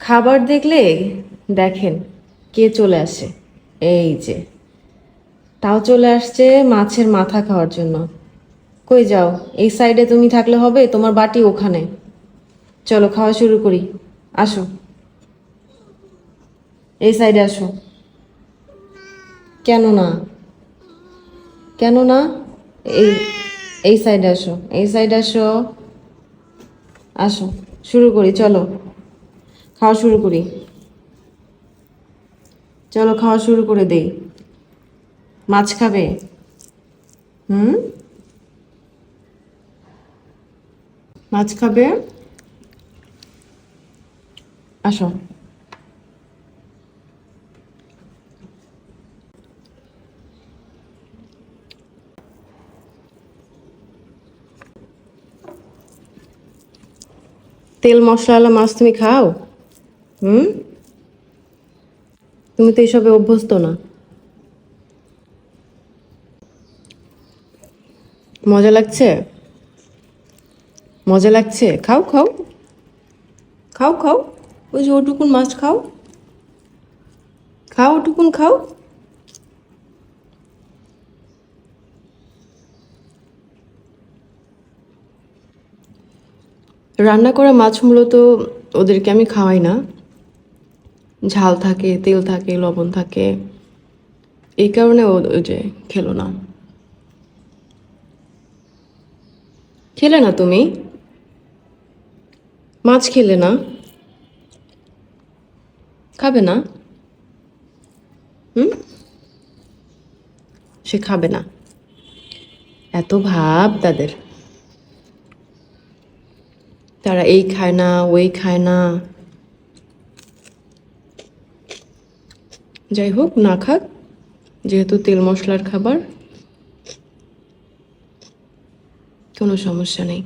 খাবার দেখলে দেখেন কে চলে আসে। এই যে। তাও চলে আসছে মাছের মাথা খাওয়ার জন্য। কই যাও, এই সাইডে তুমি থাকলে হবে, তোমার বাটি ওখানে। চলো, খাওয়া শুরু করি। আসো। এই সাইডে আসো। কেন না? কেন না? এই এই সাইডে আসো, এই সাইডে আসো। আসো, শুরু করি, চলো। খাওয়া শুরু করি। চলো খাওয়া শুরু করে দেই। মাছ খাবে? হুম? মাছ খাবে? আসো। তেল মশলাওয়ালা মাছ তুমি খাও? হুম? তুমি তো এসবে অভ্যস্ত না। মজা লাগছে? মজা লাগছে? খাও খাও। খাও খাও। ওই যে ওটুকুন মাছ খাও। খাও, ওটুকুন খাও। রান্না করা মাছ মূলত ওদেরকে আমি খাওয়াই না। ঝাল থাকে, তেল থাকে, লবণ থাকে। এই কারণে ও যে খেলো না। খেলে না তুমি? মাছ খেলে না? খাবে না? হুম? সে খাবে না। এত ভাব তাদের। তারা এই খায় না, ওই খায় না। যাই হোক না খাক যেহেতু তেল মশলার খাবার কোনো সমস্যা নেই।